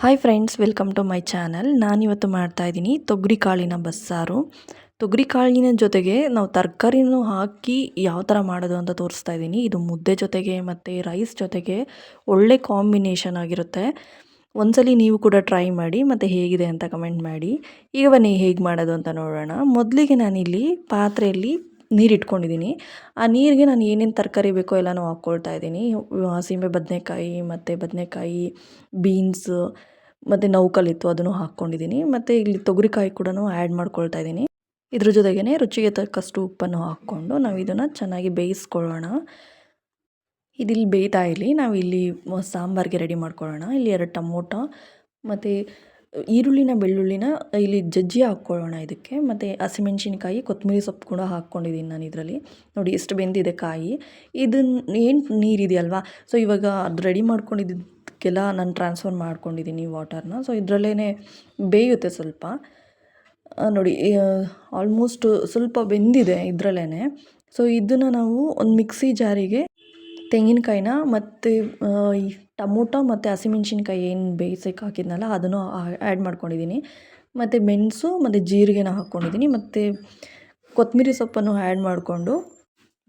Hi friends welcome to my channel ನಾನಿವತ್ತು ಮಾಡ್ತಾಯಿದ್ದೀನಿ ತೊಗರಿ ಕಾಳಿನ ಬಸ್ಸಾರು. ತೊಗರಿ ಕಾಳಿನ ಜೊತೆಗೆ ನಾವು ತರಕಾರಿನೂ ಹಾಕಿ ಯಾವ ಥರ ಮಾಡೋದು ಅಂತ ತೋರಿಸ್ತಾ ಇದ್ದೀನಿ. ಇದು ಮುದ್ದೆ ಜೊತೆಗೆ ಮತ್ತು ರೈಸ್ ಜೊತೆಗೆ ಒಳ್ಳೆ ಕಾಂಬಿನೇಷನ್ ಆಗಿರುತ್ತೆ. ಒಂದ್ಸಲಿ ನೀವು ಕೂಡ ಟ್ರೈ ಮಾಡಿ ಮತ್ತು ಹೇಗಿದೆ ಅಂತ ಕಮೆಂಟ್ ಮಾಡಿ. ಈಗ ಬನ್ನಿ ಹೇಗೆ ಮಾಡೋದು ಅಂತ ನೋಡೋಣ. ಮೊದಲಿಗೆ ನಾನಿಲ್ಲಿ ಪಾತ್ರೆಯಲ್ಲಿ ನೀರು ಇಟ್ಕೊಂಡಿದ್ದೀನಿ ಆ ನೀರಿಗೆ ನಾನು ಏನೇನು ತರಕಾರಿ ಬೇಕೋ ಎಲ್ಲನೂ ಹಾಕ್ಕೊಳ್ತಾ ಇದ್ದೀನಿ ಸೀಮೆ ಬದನೆಕಾಯಿ ಮತ್ತು ಬದನೆಕಾಯಿ ಬೀನ್ಸ್ ಮತ್ತು ನೌಕಲಿತ್ತು ಅದನ್ನು ಹಾಕ್ಕೊಂಡಿದ್ದೀನಿ ಮತ್ತು ಇಲ್ಲಿ ತೊಗರಿಕಾಯಿ ಕೂಡ ಆ್ಯಡ್ ಮಾಡ್ಕೊಳ್ತಾ ಇದ್ದೀನಿ ಇದ್ರ ಜೊತೆಗೇ ರುಚಿಗೆ ತಕ್ಕಷ್ಟು ಉಪ್ಪನ್ನು ಹಾಕ್ಕೊಂಡು ನಾವು ಇದನ್ನು ಚೆನ್ನಾಗಿ ಬೇಯಿಸ್ಕೊಳ್ಳೋಣ. ಇದಿಲ್ಲಿ ಬೇಯ್ತಾ ಇಲ್ಲಿ ನಾವು ಇಲ್ಲಿ ಸಾಂಬಾರಿಗೆ ರೆಡಿ ಮಾಡ್ಕೊಳ್ಳೋಣ. ಇಲ್ಲಿ ಎರಡು ಟೊಮೊಟೊ ಮತ್ತು ಈರುಳ್ಳಿನ, ಬೆಳ್ಳುಳ್ಳಿನ ಇಲ್ಲಿ ಜಜ್ಜಿ ಹಾಕ್ಕೊಳ್ಳೋಣ ಇದಕ್ಕೆ. ಮತ್ತು ಹಸಿಮೆಣ್ಸಿನ್ಕಾಯಿ, ಕೊತ್ತಂಬರಿ ಸೊಪ್ಪು ಕೂಡ ಹಾಕ್ಕೊಂಡಿದ್ದೀನಿ ನಾನು ಇದರಲ್ಲಿ. ನೋಡಿ ಎಷ್ಟು ಬೆಂದಿದೆ ಕಾಯಿ. ಇದನ್ನ ಏನು ನೀರಿದೆಯಲ್ವಾ? ಸೊ ಇವಾಗ ಅದು ರೆಡಿ ಮಾಡ್ಕೊಂಡಿದ್ದಕ್ಕೆಲ್ಲ ನಾನು ಟ್ರಾನ್ಸ್ಫರ್ ಮಾಡ್ಕೊಂಡಿದ್ದೀನಿ ವಾಟರ್ನ ಸೊ ಇದರಲ್ಲೇ ಬೇಯುತ್ತೆ ಸ್ವಲ್ಪ. ನೋಡಿ ಆಲ್ಮೋಸ್ಟ್ ಸ್ವಲ್ಪ ಬೆಂದಿದೆ ಇದರಲ್ಲೇ ಸೊ ಇದನ್ನು ನಾವು ಒಂದು ಮಿಕ್ಸಿ ಜಾರಿಗೆ ತೆಂಗಿನಕಾಯಿನ ಮತ್ತು ಟಮೋಟೊ ಮತ್ತು ಹಸಿಮೆಣ್ಸಿನ್ಕಾಯಿ ಏನು ಬೇಯಿಸೋಕೆ ಹಾಕಿದ್ನಲ್ಲ, ಅದನ್ನು ಆ್ಯಡ್ ಮಾಡ್ಕೊಂಡಿದ್ದೀನಿ ಮತ್ತು ಮೆಣಸು, ಮತ್ತು ಜೀರಿಗೆನ ಹಾಕ್ಕೊಂಡಿದ್ದೀನಿ ಮತ್ತು ಕೊತ್ತಂಬರಿ ಸೊಪ್ಪನ್ನು ಆ್ಯಡ್ ಮಾಡಿಕೊಂಡು,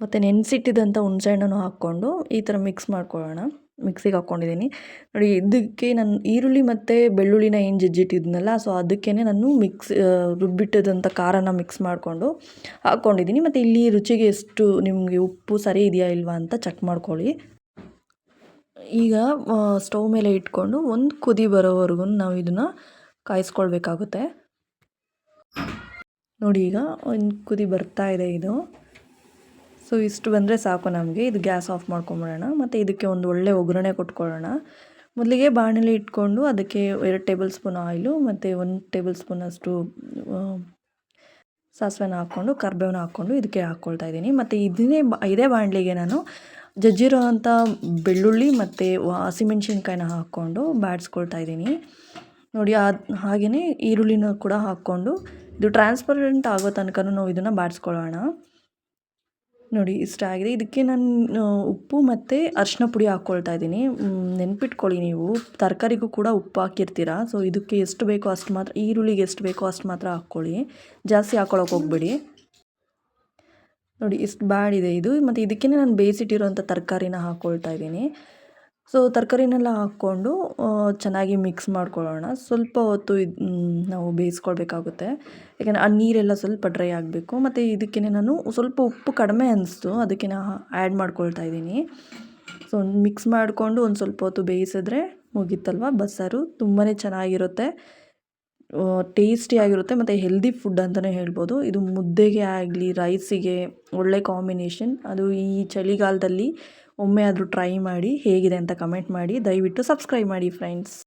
ಮತ್ತು ನೆನೆಸಿಟ್ಟಿದ್ದಂಥ ಹುಣಸೆಹಣ್ಣನ್ನು ಹಾಕ್ಕೊಂಡು ಈ ಥರ ಮಿಕ್ಸ್ ಮಾಡ್ಕೊಳ್ಳೋಣ. ಮಿಕ್ಸಿಗೆ ಹಾಕ್ಕೊಂಡಿದ್ದೀನಿ. ನೋಡಿ, ಇದಕ್ಕೆ ನಾನು ಈರುಳ್ಳಿ ಮತ್ತು ಬೆಳ್ಳುಳ್ಳಿನ ಏನು ಜಜ್ಜಿಟ್ಟಿದ್ನಲ್ಲ ಸೊ ಅದಕ್ಕೇ ನಾನು ಮಿಕ್ಸ್ ರುಬ್ಬಿಟ್ಟಿದಂಥ ಖಾರನ ಮಿಕ್ಸ್ ಮಾಡಿಕೊಂಡು ಹಾಕ್ಕೊಂಡಿದ್ದೀನಿ. ಮತ್ತು ಇಲ್ಲಿ ರುಚಿಗೆ ಎಷ್ಟು ನಿಮಗೆ ಉಪ್ಪು ಸರಿ ಇದೆಯಾ ಇಲ್ವಾ ಅಂತ ಚೆಕ್ ಮಾಡ್ಕೊಳ್ಳಿ. ಈಗ ಸ್ಟವ್ ಮೇಲೆ ಇಟ್ಕೊಂಡು ಒಂದು ಕುದಿ ಬರೋವರೆಗೂ ನಾವು ಇದನ್ನು ಕಾಯಿಸ್ಕೊಳ್ಬೇಕಾಗುತ್ತೆ. ನೋಡಿ, ಈಗ ಒಂದು ಕುದಿ ಬರ್ತಾ ಇದೆ ಇದು. ಸೊ ಇಷ್ಟು ಬಂದರೆ ಸಾಕು ನಮಗೆ. ಇದು ಗ್ಯಾಸ್ ಆಫ್ ಮಾಡ್ಕೊಂಬಿಡೋಣ. ಮತ್ತು ಇದಕ್ಕೆ ಒಂದು ಒಳ್ಳೆ ಒಗ್ಗರಣೆ ಕೊಟ್ಕೊಳ್ಳೋಣ. ಮೊದಲಿಗೆ ಬಾಣಲಿ ಇಟ್ಕೊಂಡು ಅದಕ್ಕೆ ಎರಡು ಟೇಬಲ್ ಸ್ಪೂನ್ ಆಯಿಲು, ಮತ್ತು ಒಂದು ಟೇಬಲ್ ಸ್ಪೂನ್ ಅಷ್ಟು ಸಾಸಿವೆನ ಹಾಕ್ಕೊಂಡು ಕರ್ಬೇವನ್ನ ಹಾಕ್ಕೊಂಡು ಇದಕ್ಕೆ ಹಾಕ್ಕೊಳ್ತಾ ಇದ್ದೀನಿ. ಮತ್ತು ಇದನ್ನೇ ಇದೇ ಬಾಣಲಿಗೆ ನಾನು ಜಜ್ಜಿರೋ ಅಂಥ ಬೆಳ್ಳುಳ್ಳಿ ಮತ್ತು ಹಸಿಮೆಣ್ಸಿನ್ಕಾಯಿನ ಹಾಕ್ಕೊಂಡು ಬಾಡಿಸ್ಕೊಳ್ತಾ ಇದ್ದೀನಿ. ನೋಡಿ ಅದು ಹಾಗೆಯೇ ಈರುಳ್ಳಿನ ಕೂಡ ಹಾಕ್ಕೊಂಡು, ಇದು ಟ್ರಾನ್ಸ್ಪರೆಂಟ್ ಆಗೋ ತನಕ ನಾವು ಇದನ್ನು ಬಾಡಿಸ್ಕೊಳ್ಳೋಣ ನೋಡಿ, ಇಷ್ಟ ಆಗಿದೆ. ಇದಕ್ಕೆ ನಾನು ಉಪ್ಪು ಮತ್ತು ಅರಿಶಿನ ಪುಡಿ ಹಾಕ್ಕೊಳ್ತಾ ಇದ್ದೀನಿ. ನೆನ್ಪಿಟ್ಕೊಳ್ಳಿ ನೀವು. ತರಕಾರಿಗೂ ಕೂಡ ಉಪ್ಪು ಹಾಕಿರ್ತೀರ. ಸೊ ಇದಕ್ಕೆ ಎಷ್ಟು ಬೇಕೋ ಅಷ್ಟು ಮಾತ್ರ, ಈರುಳ್ಳಿಗೆ ಎಷ್ಟು ಬೇಕೋ ಅಷ್ಟು ಮಾತ್ರ ಹಾಕ್ಕೊಳ್ಳಿ. ಜಾಸ್ತಿ ಹಾಕ್ಕೊಳಕ್ಕೆ ಹೋಗ್ಬೇಡಿ. ನೋಡಿ, ಇಷ್ಟು ಬ್ಯಾಡಿದೆ ಇದು ಮತ್ತು ಇದಕ್ಕೇ ನಾನು ಬೇಯಿಸಿಟ್ಟಿರೋಂಥ ತರಕಾರಿನ ಹಾಕ್ಕೊಳ್ತಾ ಇದ್ದೀನಿ. ಸೊ ತರಕಾರಿನೆಲ್ಲ ಹಾಕ್ಕೊಂಡು ಚೆನ್ನಾಗಿ ಮಿಕ್ಸ್ ಮಾಡ್ಕೊಳ್ಳೋಣ. ಸ್ವಲ್ಪ ಹೊತ್ತು ಇದು ನಾವು ಬೇಯಿಸ್ಕೊಳ್ಬೇಕಾಗುತ್ತೆ. ಯಾಕೆಂದರೆ ಆ ನೀರೆಲ್ಲ ಸ್ವಲ್ಪ ಡ್ರೈ ಆಗಬೇಕು. ಮತ್ತು ಇದಕ್ಕೆ ನಾನು ಸ್ವಲ್ಪ ಉಪ್ಪು ಕಡಿಮೆ ಅನಿಸ್ತು. ಅದಕ್ಕೆ ನಾನು ಆ್ಯಡ್ ಮಾಡ್ಕೊಳ್ತಾ ಇದ್ದೀನಿ. ಸೊ ಮಿಕ್ಸ್ ಮಾಡಿಕೊಂಡು ಒಂದು ಸ್ವಲ್ಪ ಹೊತ್ತು ಬೇಯಿಸಿದ್ರೆ ಮುಗೀತಲ್ವ? ಬಸ್ಸಾರು ತುಂಬಾ ಚೆನ್ನಾಗಿರುತ್ತೆ. ಟೇಸ್ಟಿಯಾಗಿರುತ್ತೆ ಮತ್ತು ಹೆಲ್ದಿ ಫುಡ್ ಅಂತಲೇ ಹೇಳ್ಬೋದು. ಇದು ಮುದ್ದೆಗೆ ಆಗಲಿ ರೈಸಿಗೆ ಒಳ್ಳೆ ಕಾಂಬಿನೇಷನ್ ಅದು ಈ ಚಳಿಗಾಲದಲ್ಲಿ ಒಮ್ಮೆ ಆದರೂ ಟ್ರೈ ಮಾಡಿ, ಹೇಗಿದೆ ಅಂತ ಕಮೆಂಟ್ ಮಾಡಿ. ದಯವಿಟ್ಟು ಸಬ್ಸ್ಕ್ರೈಬ್ ಮಾಡಿ ಫ್ರೆಂಡ್ಸ್